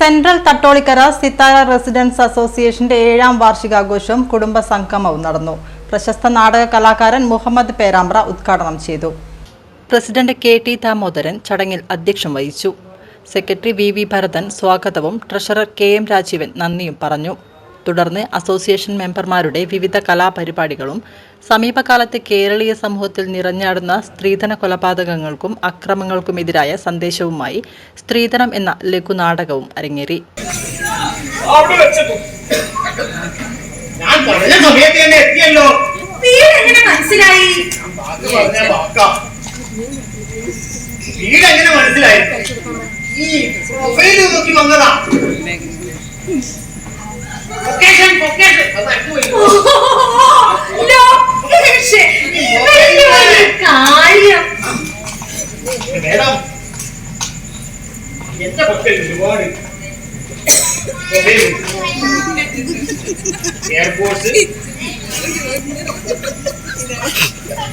Central Thattolikkara Sithara residence അസോസിയേഷന്റെ ഏഴാം വാർഷികാഘോഷവും കുടുംബ സംഗമവും നടന്നു. പ്രശസ്ത നാടക കലാകാരൻ മുഹമ്മദ് പേരാമ്പ്ര ഉദ്ഘാടനം ചെയ്തു. പ്രസിഡന്റ് കെ ടി ദാമോദരൻ ചടങ്ങിൽ അധ്യക്ഷം വഹിച്ചു. സെക്രട്ടറി വി വി ഭരതൻ സ്വാഗതവും ട്രഷറർ കെ എം രാജീവൻ നന്ദിയും പറഞ്ഞു. തുടർന്ന് അസോസിയേഷൻ മെമ്പർമാരുടെ വിവിധ കലാപരിപാടികളും സമീപകാലത്ത് കേരളീയ സമൂഹത്തിൽ നിറഞ്ഞാടുന്ന സ്ത്രീധന കൊലപാതകങ്ങൾക്കും അക്രമങ്ങൾക്കുമെതിരായ സന്ദേശവുമായി സ്ത്രീധനം എന്ന ലഘുനാടകവും അരങ്ങേറി. മനസ്സിലായി? മനസ്സിലായി? ഈ മൊബൈൽ നോക്കി വന്നതാ. ലൊക്കേഷൻ ലൊക്കേഷൻ അത് കാര്യം മേഡം എന്റെ പക്കൽ ഒരുപാട് എയർപോർട്ട്